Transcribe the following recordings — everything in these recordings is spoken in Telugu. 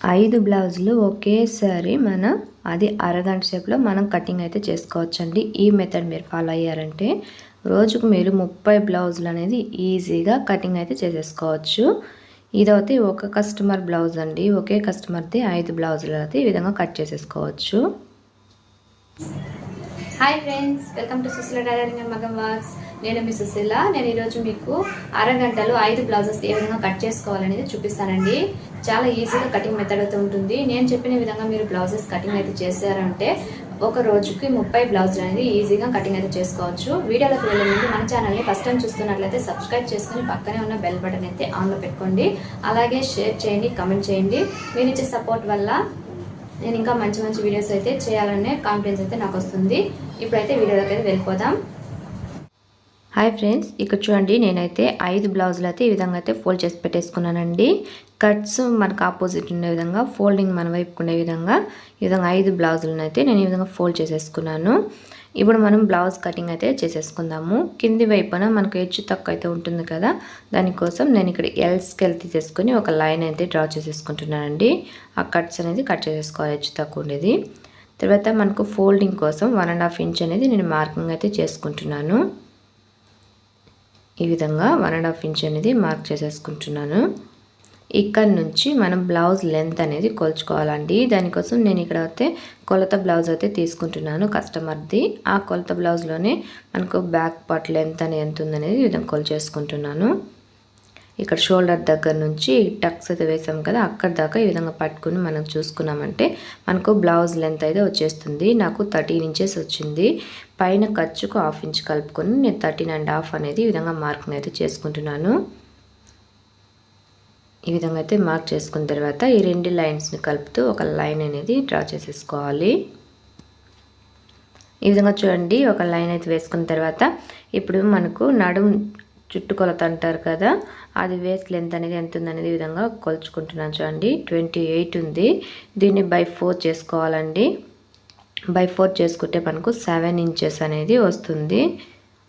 ఐదు బ్లౌజులు ఒకేసారి మనం అది అరగంట సేపులో మనం కటింగ్ అయితే చేసుకోవచ్చండి. ఈ మెథడ్ మీరు ఫాలో అయ్యారంటే రోజుకు మీరు ముప్పై బ్లౌజులు అనేది ఈజీగా కటింగ్ అయితే చేసేసుకోవచ్చు. ఇదైతే ఒక కస్టమర్ బ్లౌజ్ అండి. ఒకే కస్టమర్ది ఐదు బ్లౌజులు అయితే ఈ విధంగా కట్ చేసేసుకోవచ్చు. Hi friends welcome to Sushila tailoring and maggam works నేను మీ సుశీల నేను ఈరోజు మీకు అరగంటలో ఐదు బ్లౌజెస్ ఏ విధంగా కట్ చేసుకోవాలనేది చూపిస్తానండి. చాలా ఈజీగా కటింగ్ మెథడ్ అయితే ఉంటుంది. నేను చెప్పిన విధంగా మీరు బ్లౌజెస్ కటింగ్ అయితే చేశారంటే ఒక రోజుకి ముప్పై బ్లౌజులు అనేది ఈజీగా కటింగ్ అయితే చేసుకోవచ్చు. వీడియోలోకి వెళ్ళే ముందు మన ఛానల్ని ఫస్ట్ టైం చూస్తున్నట్లయితే సబ్స్క్రైబ్ చేసుకుని పక్కనే ఉన్న బెల్ బటన్ అయితే ఆన్లో పెట్టుకోండి. అలాగే షేర్ చేయండి కమెంట్ చేయండి. మీరు ఇచ్చే సపోర్ట్ వల్ల నేను ఇంకా మంచి మంచి వీడియోస్ అయితే చేయాలనే కాన్ఫిడెన్స్ అయితే నాకు వస్తుంది. ఇప్పుడైతే వీడియోలోకి అయితే వెళ్ళిపోదాం. హాయ్ ఫ్రెండ్స్ ఇక్కడ చూడండి నేనైతే ఐదు బ్లౌజులు అయితే ఈ విధంగా అయితే ఫోల్డ్ చేసి పెట్టేసుకున్నానండి. కట్స్ మనకు ఆపోజిట్ ఉండే విధంగా ఫోల్డింగ్ మన వైపు ఉండే విధంగా ఈ విధంగా ఐదు బ్లౌజులను అయితే నేను ఈ విధంగా ఫోల్డ్ చేసేసుకున్నాను. ఇప్పుడు మనం బ్లౌజ్ కటింగ్ అయితే చేసేసుకుందాము. కింది వైపున మనకు హెచ్చు తక్కువ అయితే ఉంటుంది కదా దానికోసం నేను ఇక్కడ ఎల్ స్కెల్ తీసేసుకొని ఒక లైన్ అయితే డ్రా చేసేసుకుంటున్నానండి. ఆ కట్స్ అనేది కట్ చేసేసుకోవాలి హెచ్చు తక్కువ ఉండేది. తర్వాత మనకు ఫోల్డింగ్ కోసం వన్ అండ్ హాఫ్ ఇంచ్ అనేది నేను మార్కింగ్ అయితే చేసుకుంటున్నాను. ఈ విధంగా వన్ అండ్ హాఫ్ ఇంచ్ అనేది మార్క్ చేసేసుకుంటున్నాను. ఇక్కడ నుంచి మనం బ్లౌజ్ లెంత్ అనేది కొలుచుకోవాలండి. దానికోసం నేను ఇక్కడ అయితే కొలత బ్లౌజ్ అయితే తీసుకుంటున్నాను కస్టమర్ది ఆ కొలత బ్లౌజ్లోనే మనకు బ్యాక్ పార్ట్ లెంత్ అనేది ఎంత ఉందనేది ఈ విధంగా కొలిచేసుకుంటున్నాను. ఇక్కడ షోల్డర్ దగ్గర నుంచి టక్స్ అయితే వేసాం కదా అక్కడ దాకా ఈ విధంగా పట్టుకుని మనం చూసుకున్నామంటే మనకు బ్లౌజ్ లెంత్ అయితే వచ్చేస్తుంది. నాకు థర్టీన్ ఇంచెస్ వచ్చింది. పైన ఖర్చుకు హాఫ్ ఇంచ్ కలుపుకొని నేను థర్టీన్ అండ్ హాఫ్ అనేది ఈ విధంగా మార్కింగ్ అయితే చేసుకుంటున్నాను. ఈ విధంగా అయితే మార్క్ చేసుకున్న తర్వాత ఈ రెండు లైన్స్ని కలుపుతూ ఒక లైన్ అనేది డ్రా చేసేసుకోవాలి. ఈ విధంగా చూడండి ఒక లైన్ అయితే వేసుకున్న తర్వాత ఇప్పుడు మనకు నడుము చుట్టుకొలత అంటారు కదా అది వేస్ట్ లెంత్ అనేది ఎంత ఉందనేది ఈ విధంగా కొలుచుకుంటున్నాను చూడండి. ట్వంటీ ఎయిట్ ఉంది. దీన్ని బై ఫోర్ చేసుకోవాలండి. బై ఫోర్ చేసుకుంటే మనకు సెవెన్ ఇంచెస్ అనేది వస్తుంది.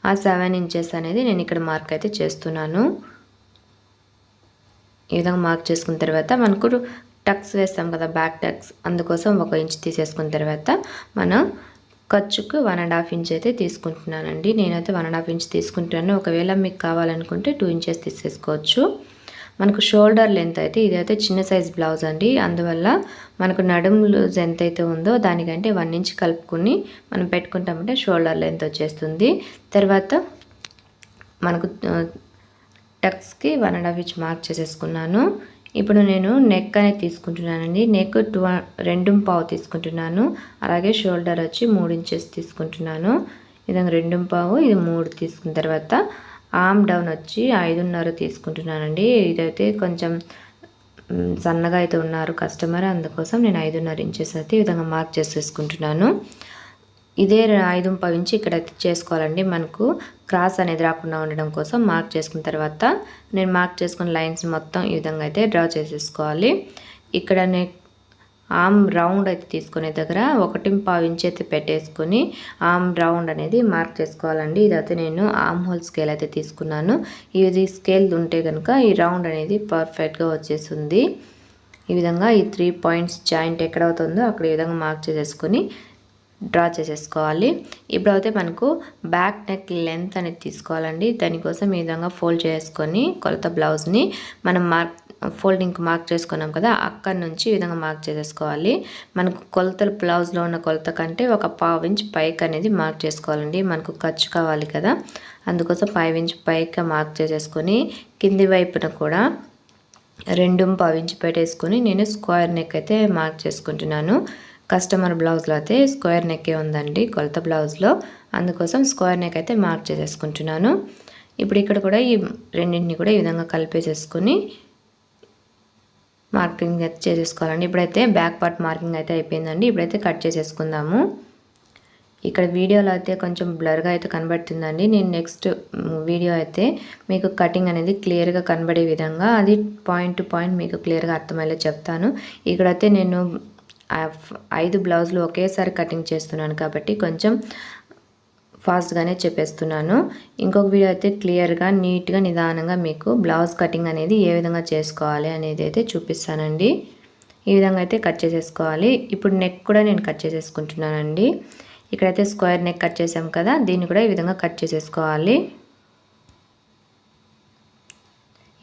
ఆ సెవెన్ ఇంచెస్ అనేది నేను ఇక్కడ మార్క్ అయితే చేస్తున్నాను. ఈ విధంగా మార్క్ చేసుకున్న తర్వాత మనకు టక్స్ వేస్తాం కదా బ్యాక్ టక్స్ అందుకోసం ఒక ఇంచ్ తీసేసుకున్న తర్వాత మనం ఖర్చుకు వన్ అండ్ హాఫ్ ఇంచ్ అయితే తీసుకుంటున్నానండి. నేనైతే వన్ అండ్ హాఫ్ ఇంచ్ తీసుకుంటున్నాను ఒకవేళ మీకు కావాలనుకుంటే టూ ఇంచెస్ తీసేసుకోవచ్చు. మనకు షోల్డర్ లెంత్ అయితే ఇదైతే చిన్న సైజ్ బ్లౌజ్ అండి. అందువల్ల మనకు నడుము లూజ్ ఎంత అయితే ఉందో దానికంటే వన్ ఇంచ్ కలుపుకుని మనం పెట్టుకుంటామంటే షోల్డర్ లెంత్ వచ్చేస్తుంది. తర్వాత మనకు టక్స్కి one and half inch mark చేసేసుకున్నాను. ఇప్పుడు నేను నెక్ అనేది తీసుకుంటున్నానండి. నెక్ టూ రెండు పావు తీసుకుంటున్నాను. అలాగే షోల్డర్ వచ్చి మూడు ఇంచెస్ తీసుకుంటున్నాను. విధంగా రెండు పావు ఇది మూడు తీసుకున్న తర్వాత ఆమ్ డౌన్ వచ్చి ఐదున్నర తీసుకుంటున్నానండి. ఇదైతే కొంచెం సన్నగా అయితే ఉన్నారు కస్టమర్ అందుకోసం నేను ఐదున్నర ఇంచెస్ అయితే ఈ విధంగా మార్క్ చేసేసుకుంటున్నాను. ఇదే ఐదు ఇంచి ఇక్కడ చేసుకోవాలండి. మనకు క్రాస్ అనేది రాకుండా ఉండడం కోసం మార్క్ చేసుకున్న తర్వాత నేను మార్క్ చేసుకున్న లైన్స్ మొత్తం ఈ విధంగా అయితే డ్రా చేసేసుకోవాలి. ఇక్కడ నేను ఆమ్ రౌండ్ అయితే తీసుకునే దగ్గర ఒకటి పావించి ఇంచ్ అయితే పెట్టేసుకొని ఆమ్ రౌండ్ అనేది మార్క్ చేసుకోవాలండి. ఇదైతే నేను ఆమ్ హోల్ స్కేల్ అయితే తీసుకున్నాను. ఇది స్కేల్ ఉంటే కనుక ఈ రౌండ్ అనేది పర్ఫెక్ట్గా వచ్చేసింది ఈ విధంగా ఈ త్రీ పాయింట్స్ జాయింట్ ఎక్కడ అవుతుందో అక్కడ ఈ విధంగా మార్క్ చేసేసుకొని డ్రా చేసేసుకోవాలి. ఇప్పుడైతే మనకు బ్యాక్ నెక్ లెంత్ అనేది తీసుకోవాలండి. దానికోసం ఈ విధంగా ఫోల్డ్ చేసుకొని కొలత బ్లౌజ్ని మనం మార్క్ ఫోల్డింగ్కి మార్క్ చేసుకున్నాం కదా అక్కడి నుంచి ఈ విధంగా మార్క్ చేసేసుకోవాలి. మనకు కొలతలు బ్లౌజ్లో ఉన్న కొలత కంటే ఒక పావు ఇంచ్ పైకి అనేది మార్క్ చేసుకోవాలండి. మనకు ఖర్చు కావాలి కదా. అందుకోసం ఫైవ్ ఇంచ్ పైకి మార్క్ చేసేసుకొని కింది వైపున కూడా రెండు పావు పెట్టేసుకొని నేను స్క్వేర్ నెక్ అయితే మార్క్ చేసుకుంటున్నాను. కస్టమర్ బ్లౌజ్లో అయితే స్క్వేర్ నెక్కే ఉందండి కొలత బ్లౌజ్లో. అందుకోసం స్క్వేర్ నెక్ అయితే మార్క్ చేసేసుకుంటున్నాను. ఇప్పుడు ఇక్కడ కూడా ఈ రెండింటిని కూడా ఈ విధంగా కలిపేసేసుకొని మార్కింగ్ అయితే చేసేసుకోవాలండి. ఇప్పుడైతే బ్యాక్ పార్ట్ మార్కింగ్ అయితే అయిపోయిందండి. ఇప్పుడైతే కట్ చేసేసుకుందాము. ఇక్కడ వీడియోలో అయితే కొంచెం బ్లర్గా అయితే కనబడుతుందండి. నేను నెక్స్ట్ వీడియో అయితే మీకు కటింగ్ అనేది క్లియర్గా కనబడే విధంగా అది పాయింట్ టు పాయింట్ మీకు క్లియర్గా అర్థమయ్యేలా చెప్తాను. ఇక్కడైతే నేను ఐదు బ్లౌజులు ఒకేసారి కటింగ్ చేస్తున్నాను కాబట్టి కొంచెం ఫాస్ట్గానే చెప్పేస్తున్నాను. ఇంకొక వీడియో అయితే క్లియర్గా నీట్గా నిదానంగా మీకు బ్లౌజ్ కటింగ్ అనేది ఏ విధంగా చేసుకోవాలి అనేది అయితే చూపిస్తానండి. ఈ విధంగా అయితే కట్ చేసేసుకోవాలి. ఇప్పుడు నెక్ కూడా నేను కట్ చేసేసుకుంటున్నానండి. ఇక్కడైతే స్క్వేర్ నెక్ కట్ చేసాం కదా దీన్ని కూడా ఈ విధంగా కట్ చేసేసుకోవాలి.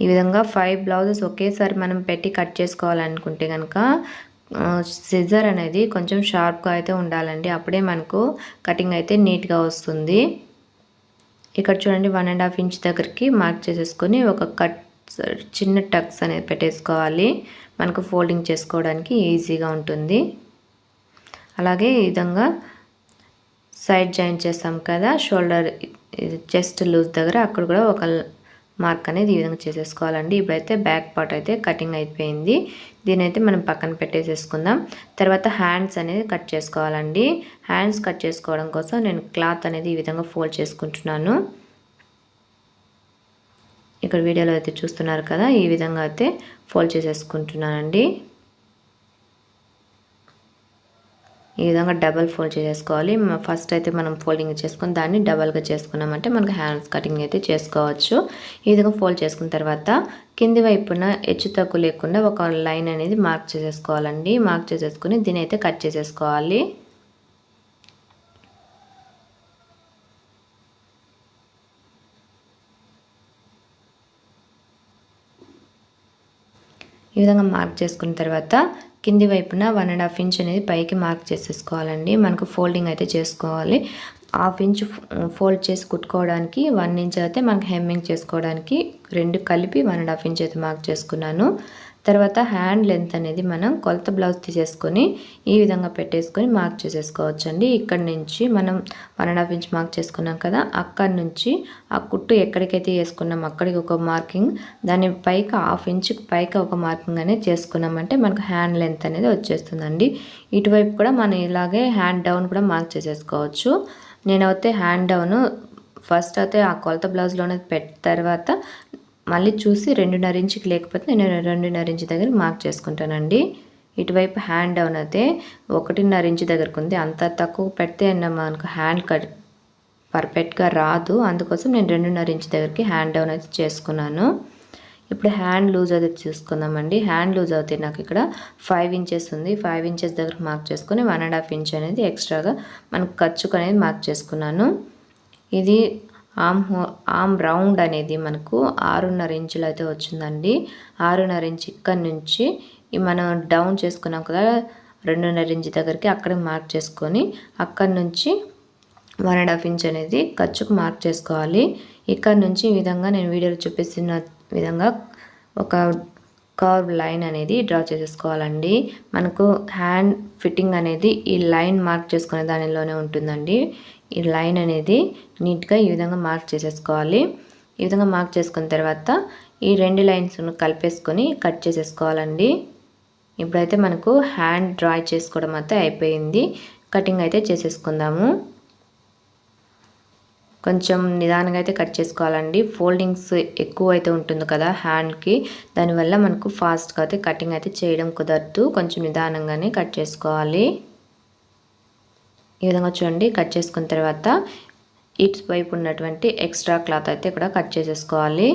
ఈ విధంగా ఫైవ్ బ్లౌజెస్ ఒకేసారి మనం పెట్టి కట్ చేసుకోవాలనుకుంటే కనుక సిజర్ అనేది కొంచెం షార్ప్గా అయితే ఉండాలండి. అప్పుడే మనకు కటింగ్ అయితే నీట్గా వస్తుంది. ఇక్కడ చూడండి వన్ అండ్ హాఫ్ ఇంచ్ దగ్గరికి మార్క్ చేసేసుకొని ఒక కట్ చిన్న టక్స్ అనేది పెట్టేసుకోవాలి. మనకు ఫోల్డింగ్ చేసుకోవడానికి ఈజీగా ఉంటుంది. అలాగే ఈ విధంగా సైడ్ జాయింట్ చేస్తాం కదా షోల్డర్ చెస్ట్ లూజ్ దగ్గర అక్కడ కూడా ఒక మార్క్ అనేది ఈ విధంగా చేసేసుకోవాలండి. ఇప్పుడైతే బ్యాక్ పార్ట్ అయితే కటింగ్ అయిపోయింది. దీని అయితే మనం పక్కన పెట్టేసేసుకుందాం. తర్వాత హ్యాండ్స్ అనేది కట్ చేసుకోవాలండి. హ్యాండ్స్ కట్ చేసుకోవడం కోసం నేను క్లాత్ అనేది ఈ విధంగా ఫోల్డ్ చేసుకుంటున్నాను. ఇక్కడ వీడియోలో అయితే చూస్తున్నారు కదా ఈ విధంగా అయితే ఫోల్డ్ చేసేసుకుంటున్నానండి. ఈ విధంగా డబల్ ఫోల్డ్ చేసేసుకోవాలి. ఫస్ట్ అయితే మనం ఫోల్డింగ్ చేసుకుని దాన్ని డబల్గా చేసుకున్నామంటే మనకు హ్యాండ్స్ కటింగ్ అయితే చేసుకోవచ్చు. ఈ విధంగా ఫోల్డ్ చేసుకున్న తర్వాత కింది వైపున హెచ్చు తక్కువ లేకుండా ఒక లైన్ అనేది మార్క్ చేసేసుకోవాలండి. మార్క్ చేసేసుకుని దీని అయితే కట్ చేసేసుకోవాలి. ఈ విధంగా మార్క్ చేసుకున్న తర్వాత కింది వైపున వన్ అండ్ హాఫ్ ఇంచ్ అనేది పైకి మార్క్ చేసేసుకోవాలండి. మనకు ఫోల్డింగ్ అయితే చేసుకోవాలి. హాఫ్ ఇంచ్ ఫోల్డ్ చేసి కుట్టుకోవడానికి వన్ ఇంచ్ అయితే మనకు హెమ్మింగ్ చేసుకోవడానికి రెండు కలిపి వన్ అండ్ హాఫ్ ఇంచ్ అయితే మార్క్ చేసుకున్నాను. తర్వాత హ్యాండ్ లెంత్ అనేది మనం కొలత బ్లౌజ్ తీసేసుకొని ఈ విధంగా పెట్టేసుకొని మార్క్ చేసేసుకోవచ్చు అండి ఇక్కడ నుంచి మనం one and half inch mark చేసుకున్నాం కదా అక్కడ నుంచి ఆ కుట్టు ఎక్కడికైతే వేసుకున్నాం అక్కడికి ఒక మార్కింగ్ దాని పైకి హాఫ్ ఇంచ్ పైకి ఒక మార్కింగ్ అనేది చేసుకున్నామంటే మనకు హ్యాండ్ లెంత్ అనేది వచ్చేస్తుందండి. ఇటువైపు కూడా మనం ఇలాగే హ్యాండ్ డౌన్ కూడా మార్క్ చేసేసుకోవచ్చు. నేనైతే హ్యాండ్ డౌన్ ఫస్ట్ అయితే ఆ కొలత బ్లౌజ్లోనే పెట్టిన తర్వాత మళ్ళీ చూసి రెండున్నర ఇంచుకి లేకపోతే నేను రెండున్నర ఇంచు దగ్గర మార్క్ చేసుకుంటానండి. ఇటువైపు హ్యాండ్ డౌన్ అయితే ఒకటిన్నర ఇంచు దగ్గరకు ఉంది. అంత తక్కువ పెడితే మనకు హ్యాండ్ కట్ పర్ఫెక్ట్గా రాదు. అందుకోసం నేను రెండున్నర ఇంచు దగ్గరికి హ్యాండ్ డౌన్ అయితే చేసుకున్నాను. ఇప్పుడు హ్యాండ్ లూజ్ అయితే చూసుకుందామండి. హ్యాండ్ లూజ్ అవుతాయి నాకు ఇక్కడ ఫైవ్ ఇంచెస్ ఉంది. ఫైవ్ ఇంచెస్ దగ్గర మార్క్ చేసుకుని వన్ అండ్ హాఫ్ ఇంచ్ అనేది ఎక్స్ట్రాగా మనకు ఖర్చుకు అనేది మార్క్ చేసుకున్నాను. ఇది ఆమ్ హో ఆమ్ రౌండ్ అనేది మనకు ఆరున్నర ఇంచులు అయితే వచ్చిందండి. ఆరున్నర ఇంచు ఇక్కడ నుంచి మనం డౌన్ చేసుకున్నాం కదా రెండున్నర ఇంచు దగ్గరికి అక్కడ మార్క్ చేసుకొని అక్కడి నుంచి వన్ అండ్ హాఫ్ ఇంచ్ అనేది ఖర్చుకు మార్క్ చేసుకోవాలి. ఇక్కడ నుంచి ఈ విధంగా నేను వీడియోలో చూపిస్తున్న విధంగా ఒక కర్వ్ లైన్ అనేది డ్రా చేసేసుకోవాలండి. మనకు హ్యాండ్ ఫిట్టింగ్ అనేది ఈ లైన్ మార్క్ చేసుకునే దానిలోనే ఉంటుందండి. ఈ లైన్ అనేది నీట్గా ఈ విధంగా మార్క్ చేసేసుకోవాలి. ఈ విధంగా మార్క్ చేసుకున్న తర్వాత ఈ రెండు లైన్స్ కలిపేసుకొని కట్ చేసేసుకోవాలండి. ఇప్పుడైతే మనకు హ్యాండ్ డ్రా చేసుకోవడం అయితే అయిపోయింది. కటింగ్ అయితే చేసేసుకుందాము. కొంచెం నిదానంగా అయితే కట్ చేసుకోవాలండి. ఫోల్డింగ్స్ ఎక్కువ అయితే ఉంటుంది కదా హ్యాండ్కి దానివల్ల మనకు ఫాస్ట్గా అయితే కటింగ్ అయితే చేయడం కుదరదు. కొంచెం నిదానంగానే కట్ చేసుకోవాలి. ఈ విధంగా చూడండి కట్ చేసుకున్న తర్వాత ఇట్స్ వైపు ఉన్నటువంటి ఎక్స్ట్రా క్లాత్ అయితే ఇక్కడ కట్ చేసేసుకోవాలి.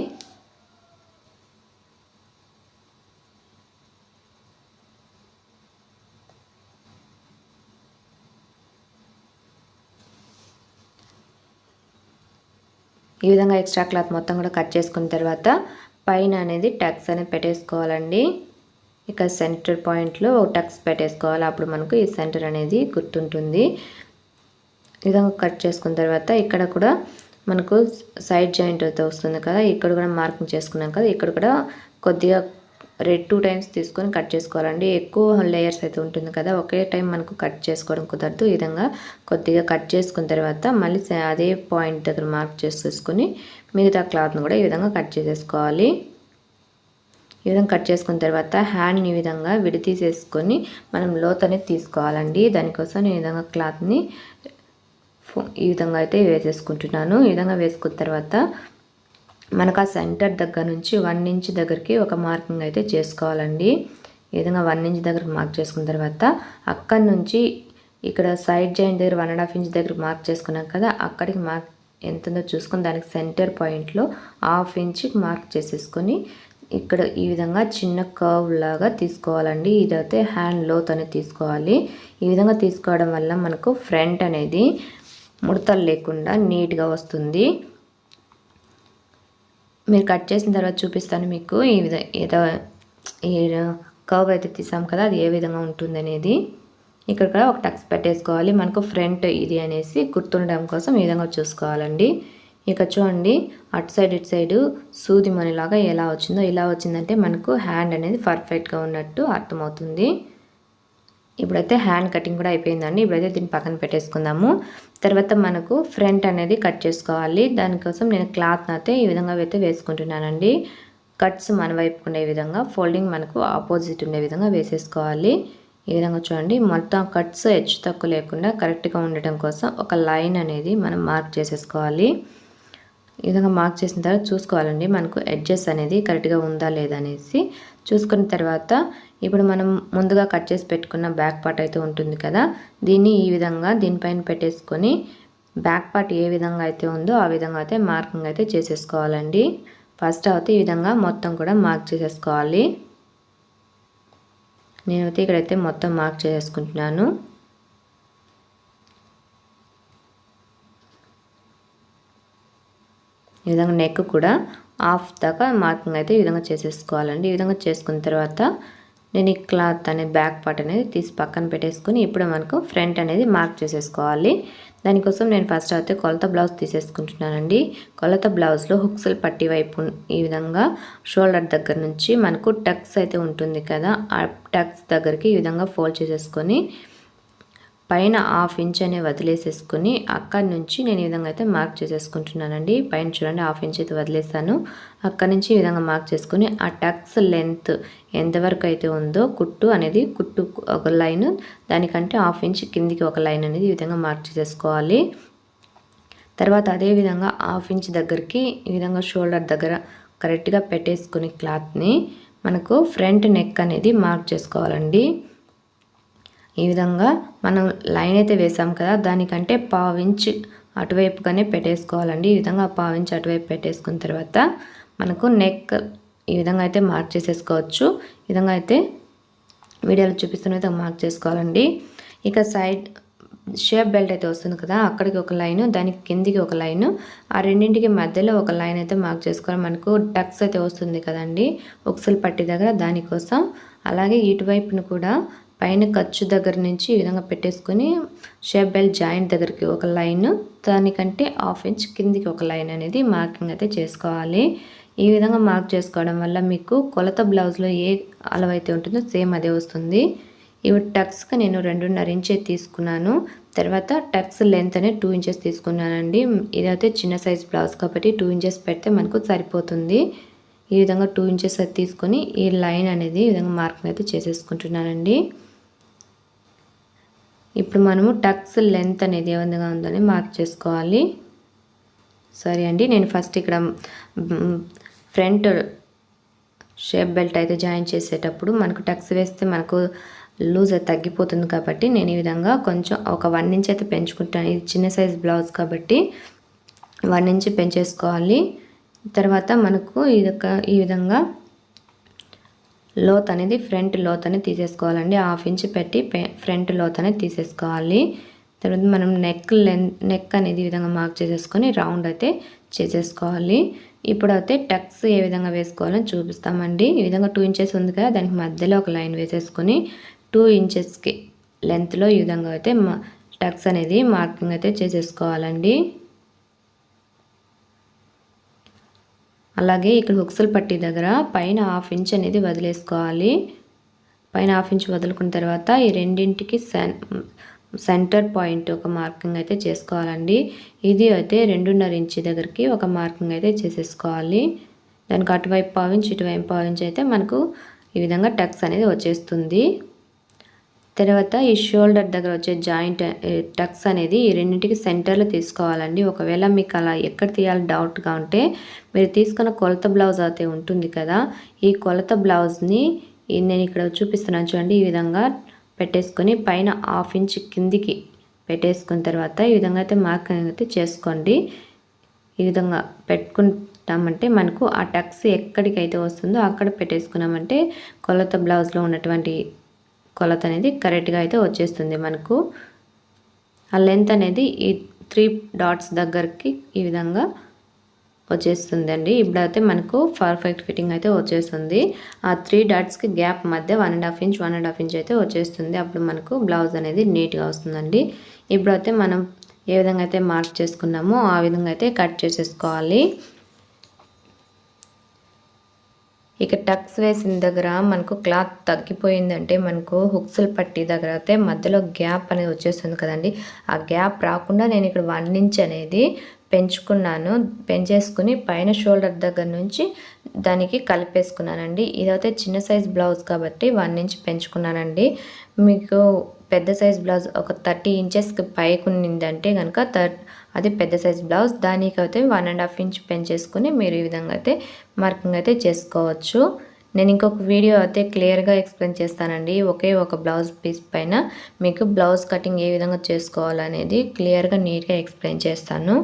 ఈ విధంగా ఎక్స్ట్రా క్లాత్ మొత్తం కూడా కట్ చేసుకున్న తర్వాత పైన అనేది టక్స్ అనేది పెట్టేసుకోవాలండి. ఇక సెంటర్ పాయింట్లో ఒక టక్స్ పెట్టేసుకోవాలి. అప్పుడు మనకు ఈ సెంటర్ అనేది గుర్తుంటుంది. విధంగా కట్ చేసుకున్న తర్వాత ఇక్కడ కూడా మనకు సైడ్ జాయింట్ అయితే వస్తుంది కదా. ఇక్కడ కూడా మార్కింగ్ చేసుకున్నాం కదా. ఇక్కడ కూడా కొద్దిగా రెడ్ టూ టైమ్స్ తీసుకొని కట్ చేసుకోవాలండి. ఎక్కువ లేయర్స్ అయితే ఉంటుంది కదా. ఒకే టైం మనకు కట్ చేసుకోవడం కుదరదు. ఈ విధంగా కొద్దిగా కట్ చేసుకున్న తర్వాత మళ్ళీ అదే పాయింట్ దగ్గర మార్క్ చేసేసుకొని మిగతా క్లాత్ను కూడా ఈ విధంగా కట్ చేసేసుకోవాలి. ఈ విధంగా కట్ చేసుకున్న తర్వాత హ్యాండ్ని ఈ విధంగా విడితీసేసుకొని మనం లోత్ అనేది తీసుకోవాలండి. దానికోసం నేను ఈ విధంగా క్లాత్ని ఈ విధంగా అయితే వేసేసుకుంటున్నాను. ఈ విధంగా వేసుకున్న తర్వాత మనకు ఆ సెంటర్ దగ్గర నుంచి వన్ ఇంచ్ దగ్గరికి ఒక మార్కింగ్ అయితే చేసుకోవాలండి. ఈ విధంగా వన్ ఇంచ్ దగ్గర మార్క్ చేసుకున్న తర్వాత అక్కడి నుంచి ఇక్కడ సైడ్ జాయింట్ దగ్గర వన్ అండ్ హాఫ్ ఇంచ్ దగ్గర మార్క్ చేసుకున్నాం కదా అక్కడికి మార్క్ ఎంత ఉందో చూసుకొని దానికి సెంటర్ పాయింట్లో హాఫ్ ఇంచ్కి మార్క్ చేసేసుకొని ఇక్కడ ఈ విధంగా చిన్న కర్వ్ లాగా తీసుకోవాలండి. ఇదైతే హ్యాండ్ లోత్ అనేది తీసుకోవాలి. ఈ విధంగా తీసుకోవడం వల్ల మనకు ఫ్రంట్ అనేది ముడతలు లేకుండా నీట్గా వస్తుంది. మీరు కట్ చేసిన తర్వాత చూపిస్తాను మీకు. ఈ విధ ఏదో ఈ కర్వ్ అయితే తీసాం కదా అది ఏ విధంగా ఉంటుంది అనేది. ఇక్కడ ఒక టక్స్ పెట్టేసుకోవాలి. మనకు ఫ్రంట్ ఇది అనేసి గుర్తుండడం కోసం ఈ విధంగా చూసుకోవాలండి. ఇక చూడండి అటు సైడ్ ఇటు సైడ్ సూది మనలాగా ఎలా వచ్చిందో ఇలా వచ్చిందంటే మనకు హ్యాండ్ అనేది పర్ఫెక్ట్గా ఉన్నట్టు అర్థమవుతుంది. ఇప్పుడైతే హ్యాండ్ కటింగ్ కూడా అయిపోయిందండి. ఇప్పుడైతే దీన్ని పక్కన పెట్టేసుకుందాము. తర్వాత మనకు ఫ్రంట్ అనేది కట్ చేసుకోవాలి. దానికోసం నేను క్లాత్ అయితే ఈ విధంగా అయితే వేసుకుంటున్నానండి. కట్స్ మన వైపు ఉండే విధంగా ఫోల్డింగ్ మనకు ఆపోజిట్ ఉండే విధంగా వేసేసుకోవాలి. ఈ విధంగా చూడండి మొత్తం కట్స్ హెచ్చు తక్కువ లేకుండా కరెక్ట్గా ఉండటం కోసం ఒక లైన్ అనేది మనం మార్క్ చేసేసుకోవాలి. ఈ విధంగా మార్క్ చేసిన తర్వాత చూసుకోవాలండి. మనకు ఎడ్జెస్ అనేది కరెక్ట్గా ఉందా లేదా అనేసి చూసుకున్న తర్వాత ఇప్పుడు మనం ముందుగా కట్ చేసి పెట్టుకున్న బ్యాక్ పార్ట్ అయితే ఉంటుంది కదా. దీన్ని ఈ విధంగా దీనిపైన పెట్టేసుకొని బ్యాక్ పార్ట్ ఏ విధంగా అయితే ఉందో ఆ విధంగా అయితే మార్కింగ్ అయితే చేసేసుకోవాలండి. ఫస్ట్ అయితే ఈ విధంగా మొత్తం కూడా మార్క్ చేసేసుకోవాలి. నేనైతే ఇక్కడైతే మొత్తం మార్క్ చేసేసుకుంటున్నాను. ఈ విధంగా నెక్ కూడా హాఫ్ దాకా మార్కింగ్ అయితే ఈ విధంగా చేసేసుకోవాలండి. ఈ విధంగా చేసుకున్న తర్వాత నేను ఈ క్లాత్ అనేది బ్యాక్ పార్ట్ అనేది తీసి పక్కన పెట్టేసుకుని ఇప్పుడు మనకు ఫ్రంట్ అనేది మార్క్ చేసేసుకోవాలి. దానికోసం నేను ఫస్ట్ అయితే కొలత బ్లౌజ్ తీసేసుకుంటున్నానండి. కొలత బ్లౌజ్లో హుక్స్లు పట్టి వైపు ఈ విధంగా షోల్డర్ దగ్గర నుంచి మనకు టక్స్ అయితే ఉంటుంది కదా ఆ టక్స్ దగ్గరికి ఈ విధంగా ఫోల్డ్ చేసేసుకొని పైన హాఫ్ ఇంచ్ అనే వదిలేసేసుకుని అక్కడి నుంచి నేను ఈ విధంగా అయితే మార్క్ చేసేసుకుంటున్నానండి. పైన చూడండి హాఫ్ ఇంచ్ అయితే వదిలేసాను. అక్కడి నుంచి ఈ విధంగా మార్క్ చేసుకుని ఆ టక్స్ లెంత్ ఎంతవరకు అయితే ఉందో కుట్టు అనేది కుట్టు ఒక లైన్ దానికంటే హాఫ్ ఇంచ్ కిందికి ఒక లైన్ అనేది ఈ విధంగా మార్క్ చేసేసుకోవాలి. తర్వాత అదే విధంగా హాఫ్ ఇంచ్ దగ్గరికి ఈ విధంగా షోల్డర్ దగ్గర కరెక్ట్గా పెట్టేసుకుని క్లాత్ని మనకు ఫ్రంట్ నెక్ అనేది మార్క్ చేసుకోవాలండి. ఈ విధంగా మనం లైన్ అయితే వేసాం కదా దానికంటే పావించ్ అటువైపుగానే పెట్టేసుకోవాలండి. ఈ విధంగా పావించి అటువైపు పెట్టేసుకున్న తర్వాత మనకు నెక్ ఈ విధంగా అయితే మార్క్ చేసేసుకోవచ్చు. ఈ విధంగా అయితే వీడియోలో చూపిస్తున్న విధంగా మార్క్ చేసుకోవాలండి. ఇక సైడ్ షేప్ బెల్ట్ అయితే వస్తుంది కదా అక్కడికి ఒక లైను దానికి కిందికి ఒక లైను ఆ రెండింటికి మధ్యలో ఒక లైన్ అయితే మార్క్ చేసుకోవాలి. మనకు టక్స్ అయితే వస్తుంది కదండి ఒక్సల్ పట్టి దగ్గర దానికోసం. అలాగే ఇటువైపును కూడా పైన ఖర్చు దగ్గర నుంచి ఈ విధంగా పెట్టేసుకొని షేప్ బెల్ట్ జాయింట్ దగ్గరికి ఒక లైన్ దానికంటే హాఫ్ ఇంచ్ కిందికి ఒక లైన్ అనేది మార్కింగ్ అయితే చేసుకోవాలి. ఈ విధంగా మార్క్ చేసుకోవడం వల్ల మీకు కొలత బ్లౌజ్లో ఏ అలవైతే ఉంటుందో సేమ్ అదే వస్తుంది. ఇవి టక్స్కి నేను రెండున్నర ఇంచే తీసుకున్నాను. తర్వాత టక్స్ లెంత్ అనేది టూ ఇంచెస్ తీసుకున్నానండి. ఇదైతే చిన్న సైజ్ బ్లౌజ్ కాబట్టి టూ ఇంచెస్ పెడితే మనకు సరిపోతుంది. ఈ విధంగా టూ ఇంచెస్ తీసుకొని ఈ లైన్ అనేది ఈ విధంగా మార్కింగ్ అయితే చేసేసుకుంటున్నానండి. ఇప్పుడు మనము టక్స్ లెంత్ అనేది ఏ విధంగా ఉందని మార్క్ చేసుకోవాలి. సరే అండి నేను ఫస్ట్ ఇక్కడ ఫ్రంట్ షేప్ బెల్ట్ అయితే జాయిన్ చేసేటప్పుడు మనకు టక్స్ వేస్తే మనకు లూజ్ అయితే తగ్గిపోతుంది కాబట్టి నేను ఈ విధంగా కొంచెం ఒక వన్ ఇంచ్ అయితే పెంచుకుంటాను. ఇది చిన్న సైజ్ బ్లౌజ్ కాబట్టి వన్ ఇంచ్ పెంచేసుకోవాలి. తర్వాత మనకు ఇది ఈ విధంగా లోత్ అనేది ఫ్రంట్ లోత్ అనేది తీసేసుకోవాలండి. హాఫ్ ఇంచ్ పెట్టి ఫ్రంట్ లోత్ అనేది తీసేసుకోవాలి. తర్వాత మనం నెక్ లెన్ నెక్ అనేది ఈ విధంగా మార్క్ చేసేసుకొని రౌండ్ అయితే చేసేసుకోవాలి. ఇప్పుడు అయితే టక్స్ ఏ విధంగా వేసుకోవాలని చూపిస్తామండి. ఈ విధంగా టూ ఇంచెస్ ఉంది కదా దానికి మధ్యలో ఒక లైన్ వేసేసుకొని టూ ఇంచెస్కి లెంత్లో ఈ విధంగా అయితే టక్స్ అనేది మార్కింగ్ అయితే చేసేసుకోవాలండి. అలాగే ఇక్కడ హుక్స్లు పట్టి దగ్గర పైన హాఫ్ ఇంచ్ అనేది వదిలేసుకోవాలి. పైన హాఫ్ ఇంచ్ వదులుకున్న తర్వాత ఈ రెండింటికి సెంటర్ పాయింట్ ఒక మార్కింగ్ అయితే చేసుకోవాలండి. ఇది అయితే రెండున్నర ఇంచ్ దగ్గరికి ఒక మార్కింగ్ అయితే చేసేసుకోవాలి. దానికి అటువైపు పావించి ఇటువైపు పావించి అయితే మనకు ఈ విధంగా టక్స్ అనేది వచ్చేస్తుంది. తర్వాత ఈ షోల్డర్ దగ్గర వచ్చే జాయింట్ టక్స్ అనేది ఈ రెండింటికి సెంటర్లో తీసుకోవాలండి. ఒకవేళ మీకు అలా ఎక్కడ తీయాలి డౌట్గా ఉంటే మీరు తీసుకున్న కొలత బ్లౌజ్ అయితే ఉంటుంది కదా. ఈ కొలత బ్లౌజ్ని నేను ఇక్కడ చూపిస్తున్నాను చూడండి. ఈ విధంగా పెట్టేసుకొని పైన హాఫ్ ఇంచ్ కిందికి పెట్టేసుకున్న తర్వాత ఈ విధంగా అయితే మార్కింగ్ అయితే చేసుకోండి. ఈ విధంగా పెట్టుకుంటామంటే మనకు ఆ టక్స్ ఎక్కడికైతే వస్తుందో అక్కడ పెట్టేసుకున్నామంటే కొలత బ్లౌజ్లో ఉన్నటువంటి కొలత అనేది కరెక్ట్గా అయితే వచ్చేస్తుంది మనకు. ఆ లెంత్ అనేది ఈ త్రీ డాట్స్ దగ్గరికి ఈ విధంగా వచ్చేస్తుంది అండి ఇప్పుడైతే మనకు పర్ఫెక్ట్ ఫిట్టింగ్ అయితే వచ్చేస్తుంది. ఆ త్రీ డాట్స్కి గ్యాప్ మధ్య one and half inch one and half inch అయితే వచ్చేస్తుంది. అప్పుడు మనకు బ్లౌజ్ అనేది నీట్గా వస్తుందండి. ఇప్పుడైతే మనం ఏ విధంగా అయితే మార్క్ చేసుకున్నామో ఆ విధంగా అయితే కట్ చేసేసుకోవాలి. ఇక టక్స్ వేసిన దగ్గర మనకు క్లాత్ తగ్గిపోయిందంటే మనకు హుక్స్లు పట్టి దగ్గర అయితే మధ్యలో గ్యాప్ అనేది వచ్చేస్తుంది కదండి. ఆ గ్యాప్ రాకుండా నేను ఇక్కడ వన్ ఇంచ్ అనేది పెంచుకున్నాను. పెంచేసుకుని పైన షోల్డర్ దగ్గర నుంచి దానికి కలిపేసుకున్నానండి. ఇదైతే చిన్న సైజ్ బ్లౌజ్ కాబట్టి వన్ ఇంచ్ పెంచుకున్నానండి. మీకు పెద్ద సైజ్ బ్లౌజ్ ఒక థర్టీ ఇంచెస్కి పైకి ఉన్నిందంటే కనుక థర్ అది పెద్ద సైజ్ బ్లౌజ్. దానికైతే వన్ అండ్ హాఫ్ ఇంచ్ పెంచేసుకుని మీరు ఈ విధంగా అయితే మార్కింగ్ అయితే చేసుకోవచ్చు. నేను ఇంకొక వీడియో అయితే క్లియర్గా ఎక్స్ప్లెయిన్ చేస్తానండి. ఒకే ఒక బ్లౌజ్ పీస్ పైన మీకు బ్లౌజ్ కటింగ్ ఏ విధంగా చేసుకోవాలనేది క్లియర్గా నీట్గా ఎక్స్ప్లెయిన్ చేస్తాను.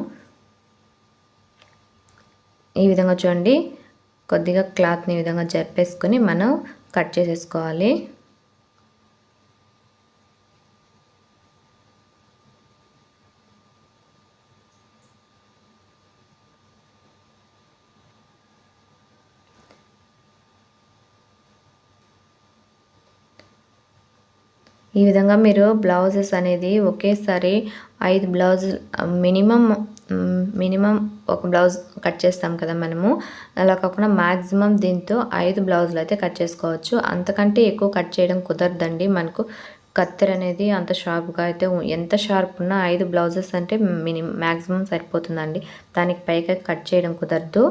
ఈ విధంగా చూడండి. కొద్దిగా క్లాత్ని ఈ విధంగా జరిపేసుకొని మనం కట్ చేసేసుకోవాలి. ఈ విధంగా మీరు బ్లౌజెస్ అనేది ఒకేసారి ఐదు బ్లౌజ్ మినిమం మినిమం ఒక బ్లౌజ్ కట్ చేస్తాం కదా మనము. అలా కాకుండా మ్యాక్సిమం దీంతో ఐదు బ్లౌజులు అయితే కట్ చేసుకోవచ్చు. అంతకంటే ఎక్కువ కట్ చేయడం కుదరదండి. మనకు కత్తెర అనేది అంత షార్ప్గా అయితే ఎంత షార్ప్ ఉన్నా ఐదు బ్లౌజెస్ అంటే మినిమం మ్యాక్సిమం సరిపోతుందండి. దానికి పైగా కట్ చేయడం కుదరదు.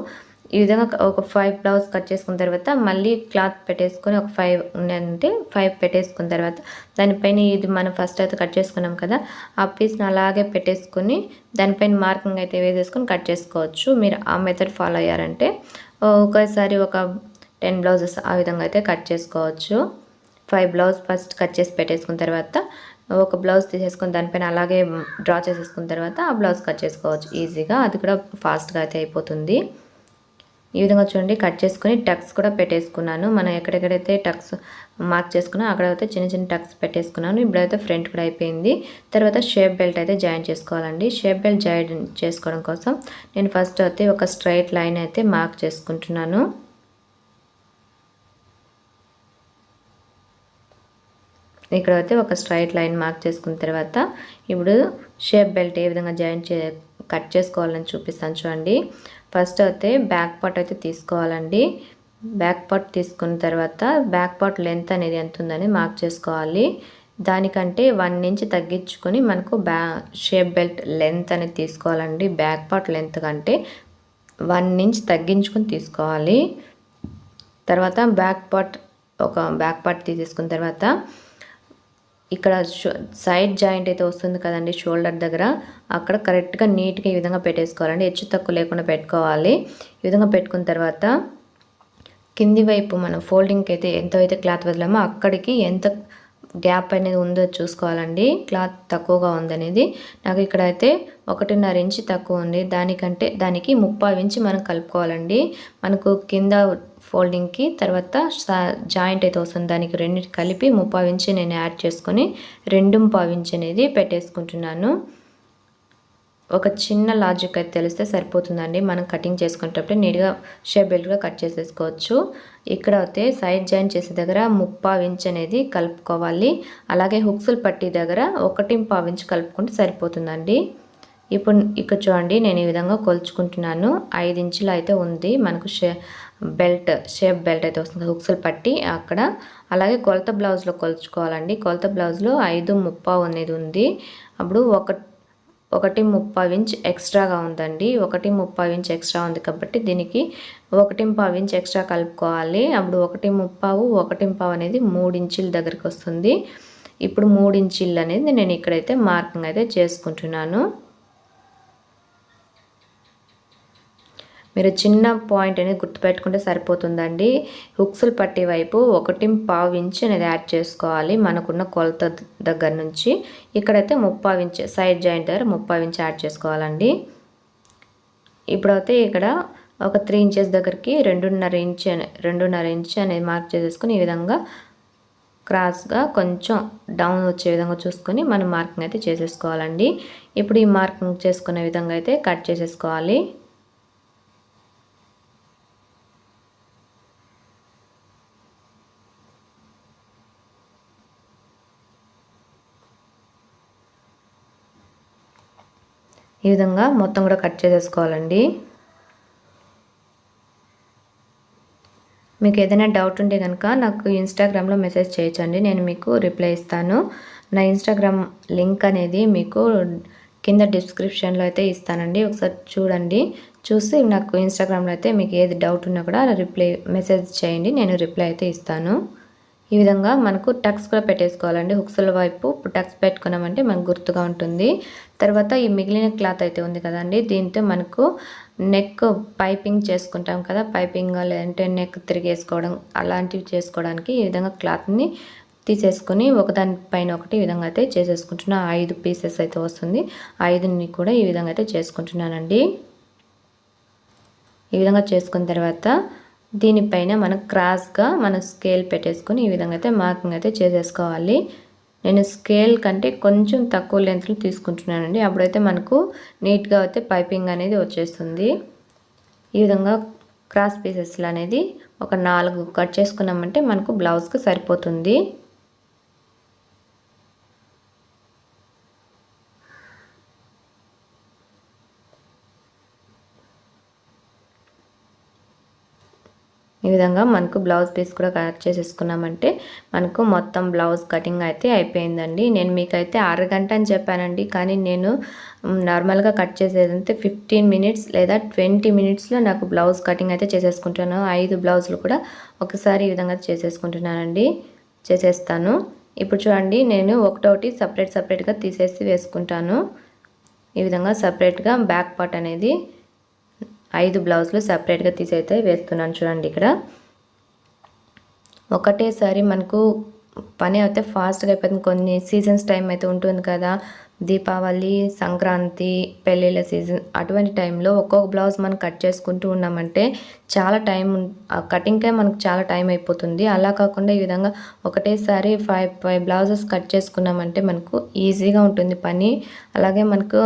ఈ విధంగా ఒక ఫైవ్ బ్లౌజ్ కట్ చేసుకున్న తర్వాత మళ్ళీ క్లాత్ పెట్టేసుకొని ఒక ఫైవ్ ఉన్నాయంటే ఫైవ్ పెట్టేసుకున్న తర్వాత దానిపైన ఇది మనం ఫస్ట్ అయితే కట్ చేసుకున్నాం కదా ఆ పీస్ని అలాగే పెట్టేసుకొని దానిపైన మార్కింగ్ అయితే వేసేసుకొని కట్ చేసుకోవచ్చు. మీరు ఆ మెథడ్ ఫాలో అయ్యారంటే ఒకేసారి ఒక టెన్ బ్లౌజెస్ ఆ విధంగా అయితే కట్ చేసుకోవచ్చు. ఫైవ్ బ్లౌజ్ ఫస్ట్ కట్ చేసి పెట్టేసుకున్న తర్వాత ఒక బ్లౌజ్ తీసేసుకుని దానిపైన అలాగే డ్రా చేసేసుకున్న తర్వాత ఆ బ్లౌజ్ కట్ చేసుకోవచ్చు. ఈజీగా అది కూడా ఫాస్ట్గా అయితే అయిపోతుంది. ఈ విధంగా చూడండి కట్ చేసుకుని టక్స్ కూడా పెట్టేసుకున్నాను. మనం ఎక్కడెక్కడైతే టక్స్ మార్క్ చేసుకున్నా అక్కడైతే చిన్న చిన్న టక్స్ పెట్టేసుకున్నాను. ఇప్పుడైతే ఫ్రంట్ కూడా అయిపోయింది. తర్వాత షేప్ బెల్ట్ అయితే జాయిన్ చేసుకోవాలండి. షేప్ బెల్ట్ జాయిన్ చేసుకోవడం కోసం నేను ఫస్ట్ అయితే ఒక స్ట్రైట్ లైన్ అయితే మార్క్ చేసుకుంటున్నాను. ఇక్కడ అయితే ఒక స్ట్రైట్ లైన్ మార్క్ చేసుకున్న తర్వాత ఇప్పుడు షేప్ బెల్ట్ ఏ విధంగా జాయిన్ చే కట్ చేసుకోవాలని చూపిస్తాను చూడండి. ఫస్ట్ అయితే బ్యాక్ పార్ట్ అయితే తీసుకోవాలండి. బ్యాక్ పార్ట్ తీసుకున్న తర్వాత బ్యాక్ పార్ట్ లెంత్ అనేది ఎంత ఉందని మార్క్ చేసుకోవాలి. దానికంటే వన్ ఇంచ్ తగ్గించుకొని మనకు బ్యా షేప్ బెల్ట్ లెంత్ అనేది తీసుకోవాలండి. బ్యాక్ పార్ట్ లెంత్ కంటే వన్ ఇంచ్ తగ్గించుకొని తీసుకోవాలి. తర్వాత బ్యాక్ పార్ట్ ఒక బ్యాక్ పార్ట్ తీసేసుకున్న తర్వాత ఇక్కడ సైడ్ జాయింట్ అయితే వస్తుంది కదండి షోల్డర్ దగ్గర. అక్కడ కరెక్ట్గా నీట్గా ఈ విధంగా పెట్టేసుకోవాలండి. హెచ్చు తక్కువ లేకుండా పెట్టుకోవాలి. ఈ విధంగా పెట్టుకున్న తర్వాత కింది వైపు మనం ఫోల్డింగ్కి అయితే ఎంత అయితే క్లాత్ వదిలామో అక్కడికి ఎంత గ్యాప్ అనేది ఉందో చూసుకోవాలండి. క్లాత్ తక్కువగా ఉందనేది. నాకు ఇక్కడ అయితే ఒకటిన్నర ఇంచు తక్కువ ఉంది. దానికంటే దానికి ముప్పై ఇంచ్ మనం కలుపుకోవాలండి. మనకు కింద ఫోల్డింగ్కి తర్వాత జాయింట్ అయితే వస్తుంది. దానికి రెండింటి కలిపి ముప్పై ఇంచు నేను యాడ్ చేసుకొని రెండు ముప్పై ఇంచు అనేది పెట్టేసుకుంటున్నాను. ఒక చిన్న లాజిక్ అయితే తెలిస్తే సరిపోతుందండి. మనం కటింగ్ చేసుకునేటప్పుడు నీట్గా షేప్ బెల్ట్గా కట్ చేసేసుకోవచ్చు. ఇక్కడ అయితే సైడ్ జాయిన్ చేసే దగ్గర ముప్పా ఇంచ్ అనేది కలుపుకోవాలి. అలాగే హుక్స్లు పట్టి దగ్గర ఒకటి ఇంచ్ కలుపుకుంటే సరిపోతుందండి. ఇప్పుడు ఇక్కడ చూడండి నేను ఈ విధంగా కొలుచుకుంటున్నాను. ఐదు ఇంచులు అయితే ఉంది. మనకు షే బెల్ట్ షేప్ బెల్ట్ అయితే వస్తుంది హుక్స్లు పట్టి అక్కడ. అలాగే కొలత బ్లౌజ్లో కొలుచుకోవాలండి. కొలత బ్లౌజ్లో ఐదు ముప్పావు అనేది ఉంది. అప్పుడు ఒక ఒకటి ముప్పై ఇంచ్ ఎక్స్ట్రాగా ఉందండి. ఒకటి ముప్పై ఇంచ్ ఎక్స్ట్రా ఉంది కాబట్టి దీనికి ఒకటి పావు ఇంచ్ ఎక్స్ట్రా కలుపుకోవాలి. అప్పుడు ఒకటి ముప్పావు ఒకటి పావు అనేది మూడు ఇంచుల దగ్గరికి వస్తుంది. ఇప్పుడు మూడు ఇంచులు అనేది నేను ఇక్కడైతే మార్కింగ్ అయితే చేసుకుంటున్నాను. మీరు చిన్న పాయింట్ అనేది గుర్తుపెట్టుకుంటే సరిపోతుందండి. హుక్స్లు పట్టే వైపు ఒకటి పావు ఇంచ్ అనేది యాడ్ చేసుకోవాలి. మనకున్న కొలత దగ్గర నుంచి ఇక్కడైతే ముప్పై ఇంచ్ సైడ్ జాయింట్ దగ్గర ముప్పై ఇంచ్ యాడ్ చేసుకోవాలండి. ఇప్పుడైతే ఇక్కడ ఒక త్రీ ఇంచెస్ దగ్గరికి రెండున్నర ఇంచ్ రెండున్నర ఇంచ్ అనేది మార్క్ చేసేసుకుని ఈ విధంగా క్రాస్గా కొంచెం డౌన్ వచ్చే విధంగా చూసుకొని మనం మార్కింగ్ అయితే చేసేసుకోవాలండి. ఇప్పుడు ఈ మార్కింగ్ చేసుకునే విధంగా అయితే కట్ చేసేసుకోవాలి. ఈ విధంగా మొత్తం కూడా కట్ చేసేసుకోవాలండి. మీకు ఏదైనా డౌట్ ఉంటే కనుక నాకు ఇన్స్టాగ్రామ్లో మెసేజ్ చేయొచ్చండి. నేను మీకు రిప్లై ఇస్తాను. నా ఇన్స్టాగ్రామ్ లింక్ అనేది మీకు కింద డిస్క్రిప్షన్లో అయితే ఇస్తానండి. ఒకసారి చూడండి. చూసి నాకు ఇన్స్టాగ్రామ్లో అయితే మీకు ఏది డౌట్ ఉన్నా కూడా రిప్లై మెసేజ్ చేయండి. నేను రిప్లై అయితే ఇస్తాను. ఈ విధంగా మనకు టక్స్ కూడా పెట్టేసుకోవాలండి. హుక్స్ల వైపు టక్స్ పెట్టుకున్నామంటే మనకు గుర్తుగా ఉంటుంది. తర్వాత ఈ మిగిలిన క్లాత్ అయితే ఉంది కదండి. దీంతో మనకు నెక్ పైపింగ్ చేసుకుంటాం కదా. పైపింగ్ లేదంటే నెక్ తిరిగేసుకోవడం అలాంటివి చేసుకోవడానికి ఈ విధంగా క్లాత్ని తీసేసుకొని ఒకదాని పైన ఒకటి ఈ విధంగా అయితే చేసేసుకుంటున్నా. ఐదు పీసెస్ అయితే వస్తుంది. ఐదుని కూడా ఈ విధంగా అయితే చేసుకుంటున్నానండి. ఈ విధంగా చేసుకున్న తర్వాత దీనిపైన మనం క్రాస్గా మనం స్కేల్ పెట్టేసుకొని ఈ విధంగా అయితే మార్కింగ్ అయితే చేసేసుకోవాలి. నేను స్కేల్ కంటే కొంచెం తక్కువ లెంత్లో తీసుకుంటున్నానండి. అప్పుడైతే మనకు నీట్గా అయితే పైపింగ్ అనేది వచ్చేస్తుంది. ఈ విధంగా క్రాస్ పీసెస్లు అనేది ఒక నాలుగు కట్ చేసుకున్నామంటే మనకు బ్లౌజ్కి సరిపోతుంది. ఈ విధంగా మనకు బ్లౌజ్ పీస్ కూడా కట్ చేసేసుకున్నామంటే మనకు మొత్తం బ్లౌజ్ కటింగ్ అయితే అయిపోయిందండి. నేను మీకైతే అరగంట అని చెప్పానండి. కానీ నేను నార్మల్గా కట్ చేసేదంటే ఫిఫ్టీన్ మినిట్స్ లేదా ట్వంటీ మినిట్స్లో నాకు బ్లౌజ్ కటింగ్ అయితే చేసేసుకుంటాను ఐదు బ్లౌజులు కూడా ఒకసారి ఈ విధంగా చేసేసుకుంటున్నానండి. చేసేస్తాను. ఇప్పుడు చూడండి నేను ఒకటొకటి సపరేట్ సపరేట్గా తీసేసి వేసుకుంటాను. ఈ విధంగా సపరేట్గా బ్యాక్ పార్ట్ అనేది ఐదు బ్లౌజులు సపరేట్గా తీసైతే వేస్తున్నాను చూడండి ఇక్కడ. ఒకటేసారి మనకు పని అయితే ఫాస్ట్గా అయిపోతుంది. కొన్ని సీజన్స్ టైం అయితే ఉంటుంది కదా. దీపావళి సంక్రాంతి పెళ్ళిళ్ళ సీజన్ అటువంటి టైంలో ఒక్కొక్క బ్లౌజ్ మనం కట్ చేసుకుంటూ ఉన్నామంటే చాలా టైం కటింగ్కే మనకు చాలా టైం అయిపోతుంది. అలా కాకుండా ఈ విధంగా ఒకటేసారి ఫైవ్ ఫైవ్ బ్లౌజెస్ కట్ చేసుకున్నామంటే మనకు ఈజీగా ఉంటుంది పని. అలాగే మనకు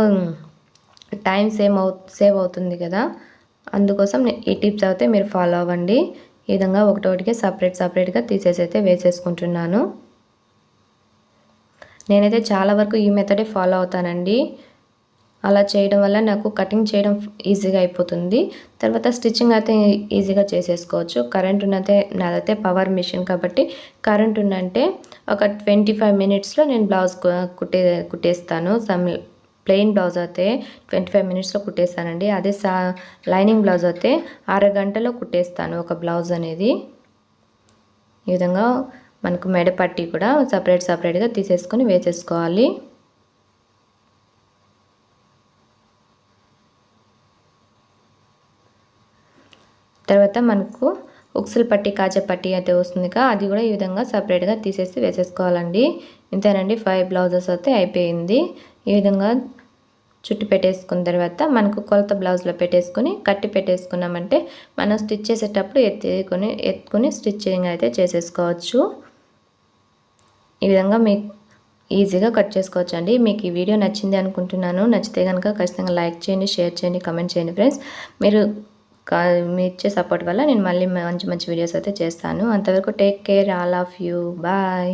టైం సేవ్ అవు సేవ్ అవుతుంది కదా. అందుకోసం ఈ టిప్స్ అయితే మీరు ఫాలో అవ్వండి. ఈ విధంగా ఒకటోటికి సపరేట్ సపరేట్గా తీసేసి అయితే వేసేసుకుంటున్నాను. నేనైతే చాలా వరకు ఈ మెథడే ఫాలో అవుతానండి. అలా చేయడం వల్ల నాకు కటింగ్ చేయడం ఈజీగా అయిపోతుంది. తర్వాత స్టిచ్చింగ్ అయితే ఈజీగా చేసేసుకోవచ్చు. కరెంట్ ఉన్నదే నాదైతే పవర్ మిషన్ కాబట్టి కరెంట్ ఉందంటే ఒక ట్వంటీ ఫైవ్ మినిట్స్లో నేను బ్లౌజ్ కుట్టే కుట్టేస్తాను. సమ్ ప్లెయిన్ బ్లౌజ్ అయితే ట్వంటీ ఫైవ్ మినిట్స్లో కుట్టేస్తానండి. అదే సా లైనింగ్ బ్లౌజ్ అయితే అరగంటలో కుట్టేస్తాను ఒక బ్లౌజ్ అనేది. ఈ విధంగా మనకు మెడ పట్టి కూడా సపరేట్ సపరేట్గా తీసేసుకొని వేసేసుకోవాలి. తర్వాత మనకు ఉక్సులు పట్టి కాజా పట్టి అయితే వస్తుంది కదా అది కూడా ఈ విధంగా సపరేట్గా తీసేసి వేసేసుకోవాలండి. ఇంతేనండి ఫైవ్ బ్లౌజెస్ అయితే అయిపోయింది. ఈ విధంగా చుట్టు పెట్టేసుకున్న తర్వాత మనకు కొలత బ్లౌజ్లో పెట్టేసుకొని కట్టి పెట్టేసుకున్నామంటే మనం స్టిచ్ చేసేటప్పుడు ఎత్తుకొని ఎత్తుకొని స్టిచ్చింగ్ అయితే చేసేసుకోవచ్చు. ఈ విధంగా మీకు ఈజీగా కట్ చేసుకోవచ్చు అండి. మీకు ఈ వీడియో నచ్చింది అనుకుంటున్నాను. నచ్చితే కనుక ఖచ్చితంగా లైక్ చేయండి షేర్ చేయండి కమెంట్ చేయండి ఫ్రెండ్స్. మీరు మీ ఇచ్చే సపోర్ట్ వల్ల నేను మళ్ళీ మంచి మంచి వీడియోస్ అయితే చేస్తాను. అంతవరకు take care all of you. Bye.